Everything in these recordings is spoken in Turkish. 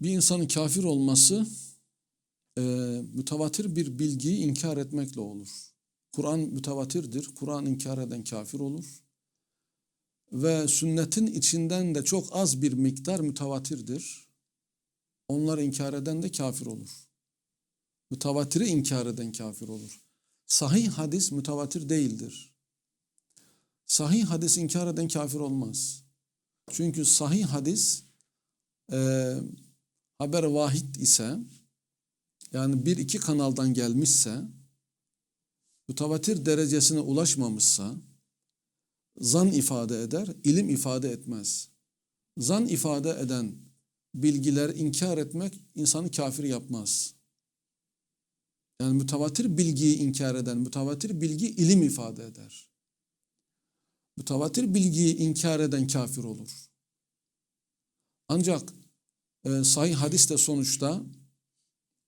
bir insanın kafir olması e, mütevatir bir bilgiyi inkar etmekle olur. Kur'an mütevatirdir. Kur'an inkar eden kafir olur. Ve sünnetin içinden de çok az bir miktar mütevatirdir. Onları inkar eden de kafir olur. Mütevatiri inkar eden kafir olur. Sahih hadis mütevatir değildir. Sahih hadis inkar eden kafir olmaz. Çünkü sahih hadis e, haber vahid ise yani bir iki kanaldan gelmişse mütevatir derecesine ulaşmamışsa zan ifade eder, ilim ifade etmez. Zan ifade eden bilgiler inkar etmek insanı kafir yapmaz. Yani mütevatir bilgiyi inkar eden, mütevatir bilgi ilim ifade eder. Mütevatir bilgiyi inkar eden kafir olur. Ancak e, sahih hadis de sonuçta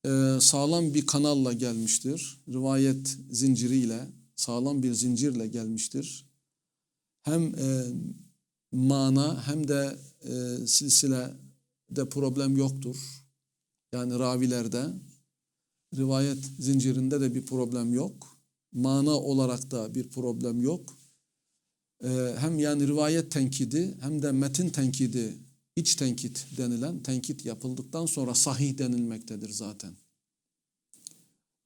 e, sağlam bir kanalla gelmiştir. Rivayet zinciriyle, sağlam bir zincirle gelmiştir. Hem e, mana hem de e, silsilede problem yoktur. Yani ravilerde, rivayet zincirinde de bir problem yok. Mana olarak da bir problem yok. E, hem yani rivayet tenkidi hem de metin tenkidi iç tenkit denilen tenkit yapıldıktan sonra sahih denilmektedir zaten.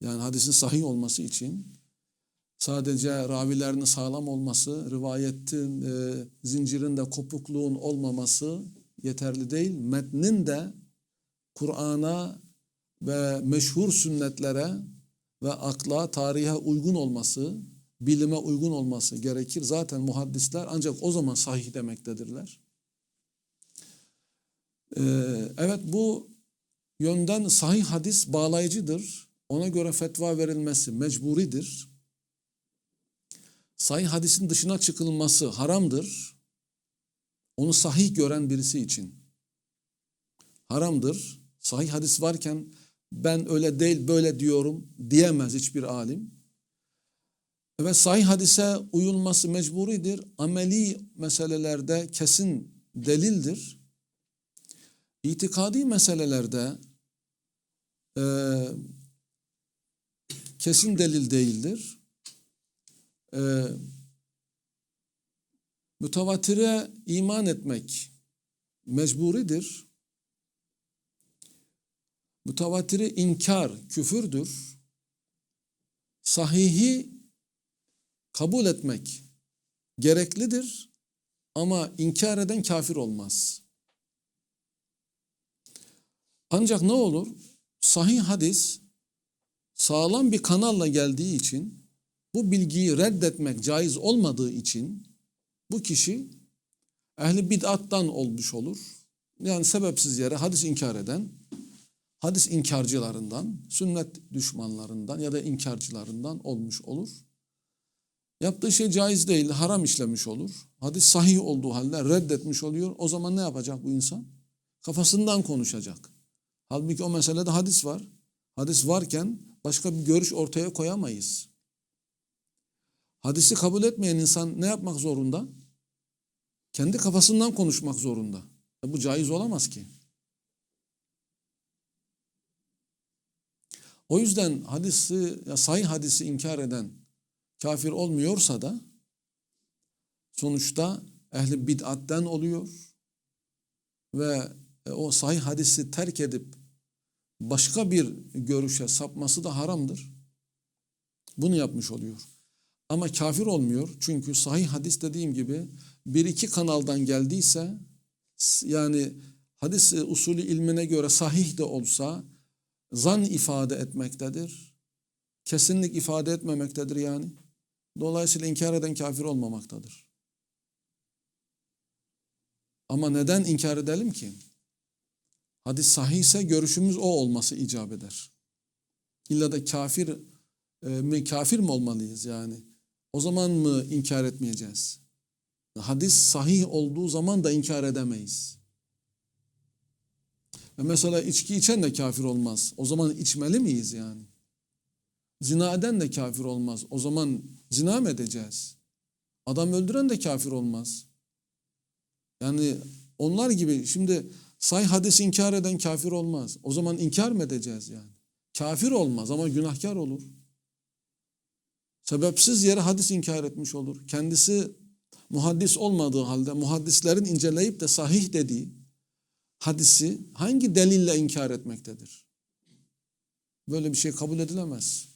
Yani hadisin sahih olması için sadece ravilerinin sağlam olması, rivayetin e, zincirinde kopukluğun olmaması yeterli değil. Metnin de Kur'an'a ve meşhur sünnetlere ve akla, tarihe uygun olması, bilime uygun olması gerekir. Zaten muhaddisler ancak o zaman sahih demektedirler. Ee, evet bu yönden sahih hadis bağlayıcıdır. Ona göre fetva verilmesi mecburidir. Sahih hadisin dışına çıkılması haramdır. Onu sahih gören birisi için. Haramdır. Sahih hadis varken ben öyle değil böyle diyorum diyemez hiçbir alim. Ve sahih hadise uyulması mecburidir. Ameli meselelerde kesin delildir. İtikadi meselelerde e, kesin delil değildir. E, mütevatire iman etmek mecburidir. Mütevatiri inkar küfürdür. Sahihi kabul etmek gereklidir ama inkar eden kafir olmaz. Ancak ne olur? Sahih hadis sağlam bir kanalla geldiği için bu bilgiyi reddetmek caiz olmadığı için bu kişi ehli bid'attan olmuş olur. Yani sebepsiz yere hadis inkar eden, hadis inkarcılarından, sünnet düşmanlarından ya da inkarcılarından olmuş olur. Yaptığı şey caiz değil, haram işlemiş olur. Hadis sahih olduğu halde reddetmiş oluyor. O zaman ne yapacak bu insan? Kafasından konuşacak. Halbuki o meselede hadis var. Hadis varken başka bir görüş ortaya koyamayız. Hadisi kabul etmeyen insan ne yapmak zorunda? Kendi kafasından konuşmak zorunda. E bu caiz olamaz ki. O yüzden hadisi, sahih hadisi inkar eden kafir olmuyorsa da sonuçta ehli bid'atten oluyor ve e, o sahih hadisi terk edip başka bir görüşe sapması da haramdır. Bunu yapmış oluyor. Ama kafir olmuyor. Çünkü sahih hadis dediğim gibi bir iki kanaldan geldiyse yani hadis usulü ilmine göre sahih de olsa zan ifade etmektedir. Kesinlik ifade etmemektedir yani. Dolayısıyla inkar eden kafir olmamaktadır. Ama neden inkar edelim ki? Hadis sahih ise görüşümüz o olması icap eder. İlla da kafir e, mi kafir mi olmalıyız yani? O zaman mı inkar etmeyeceğiz? Hadis sahih olduğu zaman da inkar edemeyiz. Ve mesela içki içen de kafir olmaz. O zaman içmeli miyiz yani? Zina eden de kafir olmaz. O zaman zina mı edeceğiz? Adam öldüren de kafir olmaz. Yani onlar gibi şimdi Say hadisi inkar eden kafir olmaz. O zaman inkar mı edeceğiz yani? Kafir olmaz ama günahkar olur. Sebepsiz yere hadis inkar etmiş olur. Kendisi muhaddis olmadığı halde muhaddislerin inceleyip de sahih dediği hadisi hangi delille inkar etmektedir? Böyle bir şey kabul edilemez.